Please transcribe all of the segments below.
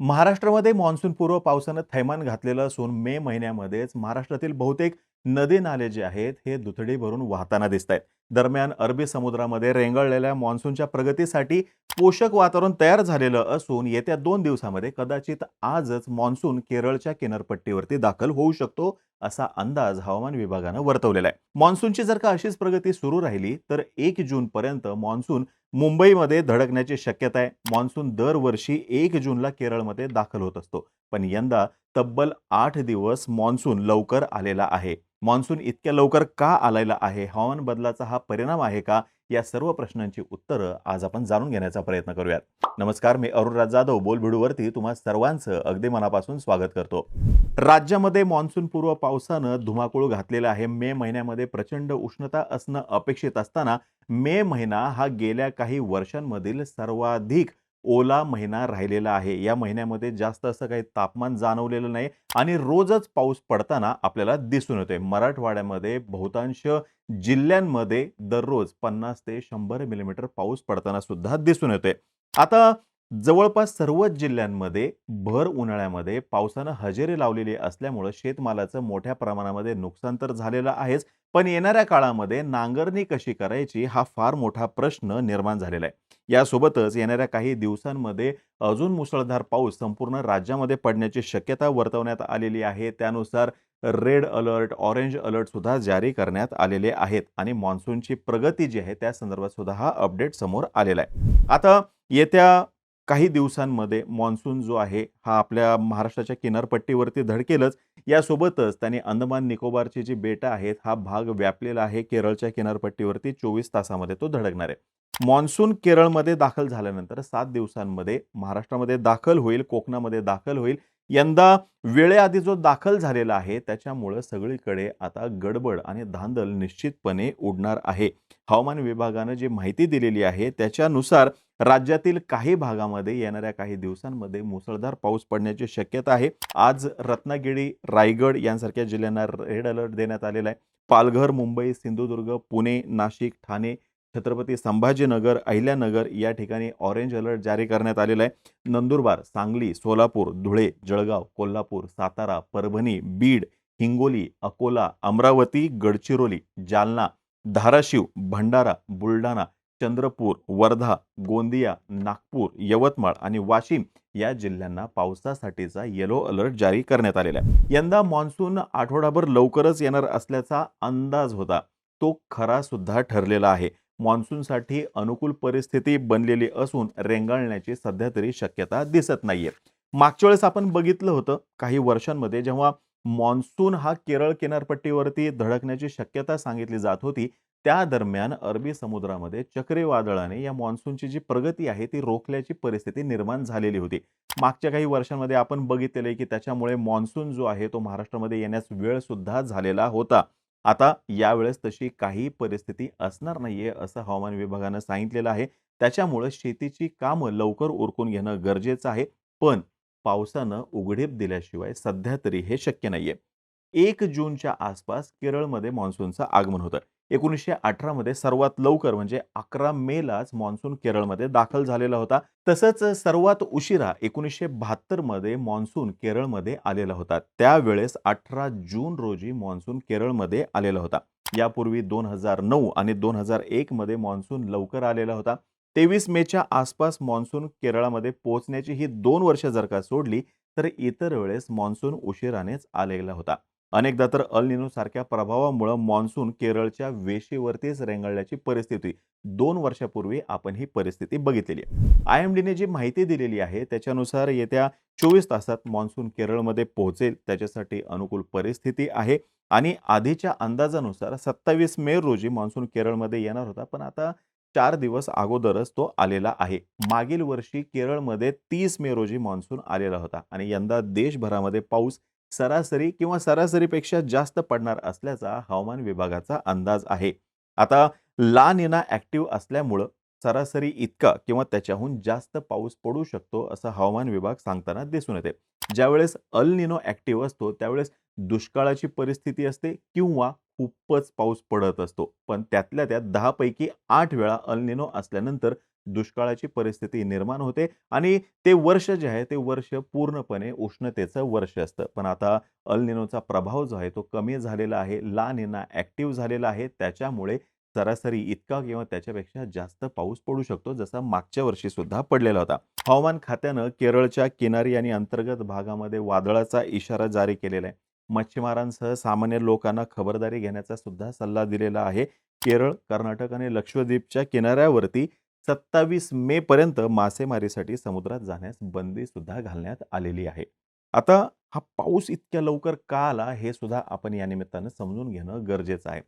महाराष्ट्रामध्ये मान्सूनपूर्व पावसानं थैमान घातलेलं असून मे महिन्यामध्येच महाराष्ट्रातील बहुतेक नदी नाले जे आहेत हे दुथडी भरून वाहताना दिसत आहेत दरम्यान अरबी समुद्रामध्ये रेंगाळलेल्या मान्सूनच्या प्रगतीसाठी पोषक वातावरण तयार झालेलं असून येत्या दोन दिवसामध्ये कदाचित आजच मान्सून केरळच्या किनारपट्टीवरती दाखल होऊ शकतो असा अंदाज हवामान विभागानं वर्तवलेला आहे. मान्सूनची जर का अशीच प्रगती सुरू राहिली तर एक जून पर्यंत मान्सून मुंबईमध्ये धडकण्याची शक्यता आहे. मान्सून दरवर्षी एक जूनला केरळमध्ये दाखल होत असतो. पण यंदा तब्बल आठ दिवस मान्सून लवकर आलेला आहे. मान्सून इतक्या लवकर का आलेला आहे? हवामान बदलाचा हा परिणाम आहे का? या सर्व प्रश्नांची उत्तरं आज आपण जाणून घेण्याचा प्रयत्न करूयात. नमस्कार मी अरुणराज जाधव. बोलभिडूवरती तुम्हा सर्वांचं अगदी मनापासून स्वागत करतो. राज्यामध्ये मान्सूनपूर्व पावसानं धुमाकूळ घातलेला आहे. मे महिन्यामध्ये प्रचंड उष्णता असणं अपेक्षित असताना मे महिना हा गेल्या काही वर्षांमधील सर्वाधिक ओला महिना राहिलेला आहे. या महिन्यामध्ये जास्त असं काही तापमान जाणवलेलं नाही आणि रोजच पाऊस पडताना आपल्याला दिसून येतोय. मराठवाड्यामध्ये बहुतांश जिल्ह्यांमध्ये दररोज पन्नास ते शंभर मिलीमीटर पाऊस पडताना सुद्धा दिसून येतोय. आता जवळपास सर्वच जिल्ह्यांमध्ये भर उन्हाळ्यामध्ये पावसानं हजेरी लावलेली असल्यामुळं शेतमालाचं मोठ्या प्रमाणामध्ये नुकसान तर झालेलं आहेच पण येणाऱ्या काळामध्ये नांगरणी कशी करायची हा फार मोठा प्रश्न निर्माण झालेला आहे. यासोबतच येणाऱ्या काही दिवसांमध्ये अजून मुसळधार पाऊस संपूर्ण राज्यामध्ये पडण्याची शक्यता वर्तवण्यात आलेली आहे. त्यानुसार रेड अलर्ट ऑरेंज अलर्ट सुद्धा जारी करण्यात आलेले आहेत आणि मान्सूनची प्रगती जी आहे त्या संदर्भात सुद्धा हा अपडेट समोर आलेला आहे. आता येत्या काही दिवसांमध्ये मान्सून जो आहे हा आपल्या महाराष्ट्राच्या किनारपट्टीवरती धडकेलच. यासोबतच त्यांनी अंदमान निकोबारची जी बेटं आहेत हा भाग व्यापलेला आहे. केरळच्या किनारपट्टीवरती चोवीस तासामध्ये तो धडकणार आहे. मान्सून केरळमध्ये दाखल झाल्यानंतर सात दिवसांमध्ये महाराष्ट्रामध्ये दाखल होईल कोकणामध्ये दाखल होईल. यंदा वेळेआधी जो दाखल झालेला आहे त्याच्यामुळं सगळीकडे आता गडबड आणि धांदल निश्चितपणे उडणार आहे. हवामान विभागानं जी माहिती दिलेली आहे त्याच्यानुसार राज्यातील काही भागामध्ये येणाऱ्या काही दिवसांमध्ये मुसळधार पाऊस पडण्याची शक्यता आहे. आज रत्नागिरी रायगड यांसारख्या जिल्ह्यांना रेड अलर्ट देण्यात आलेला आहे. पालघर मुंबई सिंधुदुर्ग पुणे नाशिक ठाणे छत्रपती संभाजीनगर अहिल्यानगर या ठिकाणी ऑरेंज अलर्ट जारी करण्यात आलेला आहे. नंदुरबार सांगली सोलापूर धुळे जळगाव कोल्हापूर सातारा परभणी बीड हिंगोली अकोला अमरावती गडचिरोली जालना धाराशिव भंडारा बुलढाणा चंद्रपूर वर्धा गोंदिया नागपूर यवतमाळ आणि वाशिम या जिल्ह्यांना पावसासाठीचा येलो अलर्ट जारी करण्यात आलेला आहे. यंदा मान्सून आठवडाभर लवकरच येणार असल्याचा अंदाज होता. तो खरा सुद्धा ठरलेला आहे. मान्सूनसाठी अनुकूल परिस्थिती बनलेली असून रेंगाळण्याची सध्या तरी शक्यता दिसत नाहीये. मागच्या वेळेस आपण बघितलं होतं काही वर्षांमध्ये जेव्हा मान्सून हा केरळ किनारपट्टीवरती धडकण्याची शक्यता सांगितली जात होती त्या दरम्यान अरबी समुद्रामध्ये चक्रीवादळाने या मान्सूनची जी प्रगती आहे ती रोखल्याची परिस्थिती निर्माण झालेली होती. मागच्या काही वर्षांमध्ये आपण बघितलेलं आहे की त्याच्यामुळे मान्सून जो आहे तो महाराष्ट्रामध्ये येण्यास वेळ सुद्धा झालेला होता. आता यावेळेस तशी काही परिस्थिती असणार नाहीये असं हवामान विभागानं सांगितलेलं आहे. त्याच्यामुळं शेतीची कामं लवकर उरकून घेणं गरजेचं आहे. पण पावसानं उघडीप दिल्याशिवाय सध्या तरी हे शक्य नाहीये. एक जूनच्या आसपास केरळमध्ये मान्सूनचं आगमन होतं. एकोणीसशे अठरामध्ये सर्वात लवकर म्हणजे अकरा मेलाच मान्सून केरळमध्ये दाखल झालेला होता. तसंच सर्वात उशिरा एकोणीसशे बहात्तरमध्ये मान्सून केरळमध्ये आलेला होता. त्यावेळेस अठरा जून रोजी मान्सून केरळमध्ये आलेला होता. यापूर्वी दोन हजार नऊ आणि दोन हजार एकमध्ये मान्सून लवकर आलेला होता. तेवीस मेच्या आसपास मान्सून केरळामध्ये पोहोचण्याची ही दोन वर्ष जर का सोडली तर इतर वेळेस मान्सून उशिरानेच आलेला होता. अनेकदा तर अल सारख्या प्रभावामुळं मान्सून केरळच्या वेशीवरतीच रेंगाळल्याची परिस्थिती. दोन वर्षापूर्वी आपण ही परिस्थिती बघितलेली आहे. आय एम डीने जी माहिती दिलेली आहे त्याच्यानुसार येत्या चोवीस तासात मान्सून केरळमध्ये पोहोचेल त्याच्यासाठी अनुकूल परिस्थिती आहे. आणि आधीच्या अंदाजानुसार सत्तावीस मे रोजी मान्सून केरळमध्ये येणार होता पण आता चार दिवस अगोदरच तो आलेला आहे. मागील वर्षी केरळमध्ये तीस मे रोजी मान्सून आलेला होता आणि यंदा देशभरामध्ये पाऊस सरासरी किंवा सरासरीपेक्षा जास्त पडणार असल्याचा हवामान विभागाचा अंदाज आहे. आता ला निना ॲक्टिव्ह असल्यामुळं सरासरी इतका किंवा त्याच्याहून जास्त पाऊस पडू शकतो असं हवामान विभाग सांगताना दिसून येते. ज्यावेळेस अल निनो ॲक्टिव्ह असतो त्यावेळेस दुष्काळाची परिस्थिती असते किंवा खूपच पाऊस पडत असतो. पण त्यातल्या त्यात दहापैकी आठ वेळा अलनिनो असल्यानंतर दुष्काळाची परिस्थिती निर्माण होते आणि ते वर्ष जे आहे ते वर्ष पूर्णपणे उष्णतेचं वर्ष असतं. पण आता अलनिनोचा प्रभाव जो आहे तो कमी झालेला आहे. ला निना ॲक्टिव्ह झालेला आहे. त्याच्यामुळे सरासरी इतका किंवा त्याच्यापेक्षा जास्त पाऊस पडू शकतो जसा मागच्या वर्षी सुद्धा पडलेला होता. हवामान खात्यानं केरळच्या किनारी आणि अंतर्गत भागामध्ये वादळाचा इशारा जारी केलेला आहे. मच्छीमारांसह सामान्य लोकांना खबरदारी घेण्याचा सुद्धा सल्ला दिलेला आहे. केरळ कर्नाटक आणि लक्षद्वीपच्या किनाऱ्यावरती सत्तावीस मे पर्यंत मासेमारीसाठी समुद्रात जाण्यास बंदी सुद्धा घालण्यात आलेली आहे. आता हा पाऊस इतक्या लवकर का आला हे सुद्धा आपण या निमित्तानं समजून घेणं गरजेचं आहे.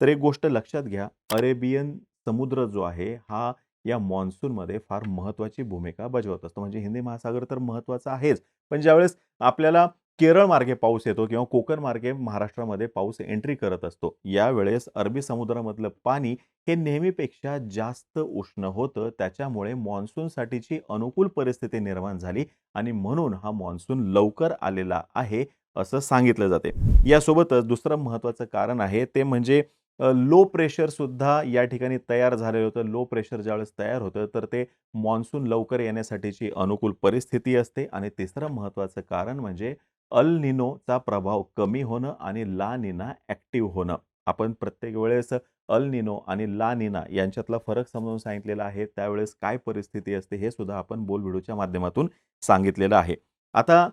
तर एक गोष्ट लक्षात घ्या अरेबियन समुद्र जो आहे हा या मान्सूनमध्ये फार महत्त्वाची भूमिका बजावत असतो. म्हणजे हिंदी महासागर तर महत्त्वाचा आहेच. पण ज्यावेळेस आपल्याला केरळ मार्गे पाऊस येतो किंवा कोकण मार्गे महाराष्ट्रामध्ये पाऊस एंट्री करत असतो. यावेळेस अरबी समुद्रामधलं पाणी हे नेहमीपेक्षा जास्त उष्ण होतं. त्याच्यामुळे मान्सूनसाठीची अनुकूल परिस्थिती निर्माण झाली आणि म्हणून हा मान्सून लवकर आलेला आहे असं सांगितलं जाते. यासोबतच दुसरं महत्त्वाचं कारण आहे ते म्हणजे लो प्रेशर सुद्धा या ठिकाणी तयार झालेलं होतं. लो प्रेशर ज्यावेळेस तयार होतं तर ते मान्सून लवकर येण्यासाठीची अनुकूल परिस्थिती असते. आणि तिसरं महत्त्वाचं कारण म्हणजे अल निनोचा प्रभाव कमी होणं आणि ला निना ॲक्टिव्ह होणं. आपण प्रत्येक वेळेस अल निनो आणि ला निना यांच्यातला फरक समजून सांगितलेला आहे. त्यावेळेस काय परिस्थिती असते हे सुद्धा आपण बोल व्हिडिओच्या माध्यमातून सांगितलेलं आहे. आता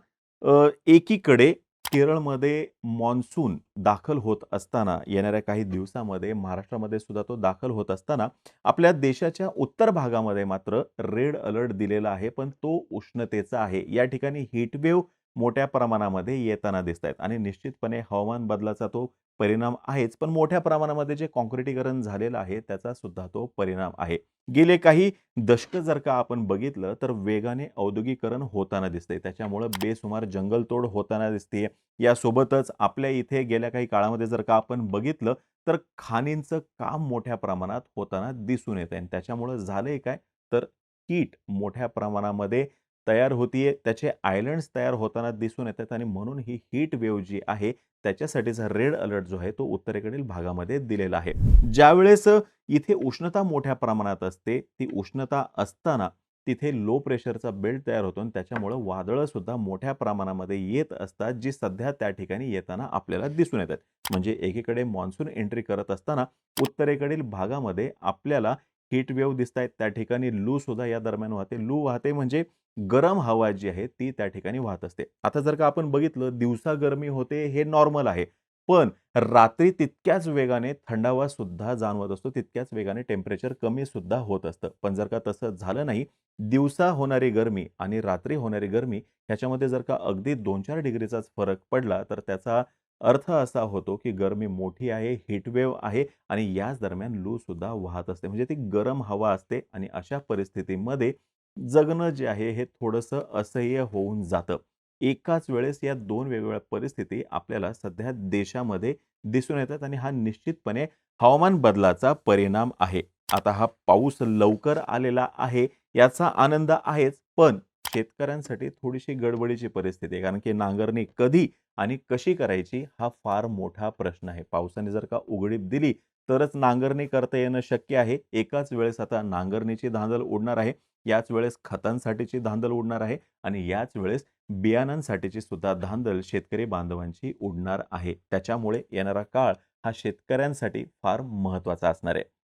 एकीकडे केरळमध्ये मान्सून दाखल होत असताना येणाऱ्या काही दिवसामध्ये महाराष्ट्रामध्ये सुद्धा तो दाखल होत असताना आपल्या देशाच्या उत्तर भागामध्ये मात्र रेड अलर्ट दिलेला आहे पण तो उष्णतेचा आहे. या ठिकाणी हीटवेव्ह मोठ्या प्रमाणामध्ये येताना दिसत आहेत. आणि निश्चितपणे हवामान बदलाचा तो परिणाम आहेच. पण मोठ्या प्रमाणामध्ये जे कॉन्क्रिटीकरण झालेलं आहे त्याचा सुद्धा तो परिणाम आहे. गेले काही दशक जर का आपण बघितलं तर वेगाने औद्योगिकरण होताना दिसते त्याच्यामुळं बेसुमार जंगलतोड होताना दिसते यासोबतच आपल्या इथे गेल्या काही काळामध्ये जर का आपण बघितलं तर खाणींचं काम मोठ्या प्रमाणात होताना दिसून येत आहे त्याच्यामुळं झालंय काय? तर कीट मोठ्या प्रमाणामध्ये तयार होतीये त्याचे आयलंड्स तयार होताना दिसून येतात आणि म्हणून ही हीट वेव्ह जी आहे त्याच्यासाठीचा रेड अलर्ट जो आहे तो उत्तरेकडील भागामध्ये दिलेला आहे. ज्यावेळेस इथे उष्णता मोठ्या प्रमाणात असते ती उष्णता असताना तिथे लो प्रेशरचा बेल्ट तयार होतो आणि त्याच्यामुळं वादळं सुद्धा मोठ्या प्रमाणामध्ये येत असतात जी सध्या त्या ठिकाणी येताना आपल्याला दिसून येतात. म्हणजे एकीकडे मान्सून एंट्री करत असताना उत्तरेकडील भागामध्ये आपल्याला हीट वेव्ह दिसत आहेत त्या ठिकाणी लू सुद्धा या दरम्यान वाहते. लू वाहते म्हणजे गरम हवा जी आहे ती त्या ठिकाणी वाहत असते. आता जर का आपण बघितलं दिवसा गरमी होते हे नॉर्मल आहे. पण रात्री तितक्याच वेगाने थंडावा सुद्धा जाणवत असतो तितक्याच वेगाने टेम्परेचर कमी सुद्धा होत असतं. पण जर का तसं झालं नाही दिवसा होणारी गरमी आणि रात्री होणारी गरमी ह्याच्यामध्ये जर का अगदी दोन चार डिग्रीचाच फरक पडला तर त्याचा अर्थ असा होतो की गरमी मोठी आहे हिटवेव्ह आहे आणि याच दरम्यान लू सुद्धा वाहत असते. म्हणजे ती गरम हवा असते आणि अशा परिस्थितीमध्ये जगणं जे आहे हे थोडंसं असह्य होऊन जातं. एकाच वेळेस या दोन वेगवेगळ्या परिस्थिती आपल्याला सध्या देशामध्ये दिसून येतात आणि हा निश्चितपणे हवामान बदलाचा परिणाम आहे. आता हा पाऊस लवकर आलेला आहे याचा आनंद आहेच पण शेतकऱ्यांसाठी थोडीशी गडबडीची परिस्थिती आहे. कारण की नांगरणी कधी आणि कशी करायची हा फार मोठा प्रश्न आहे. पावसाने जर का उघडीप दिली तरच नांगरणी करता येणं शक्य आहे. एकाच वेळेस आता नांगरणीची धांदल उडणार आहे. याच वेळेस खतांसाठीची धांदल उडणार आहे. आणि याच वेळेस बियाणांसाठीची सुद्धा धांदल शेतकरी बांधवांची उडणार आहे. त्याच्यामुळे येणारा काळ हा शेतकऱ्यांसाठी फार महत्त्वाचा असणार आहे.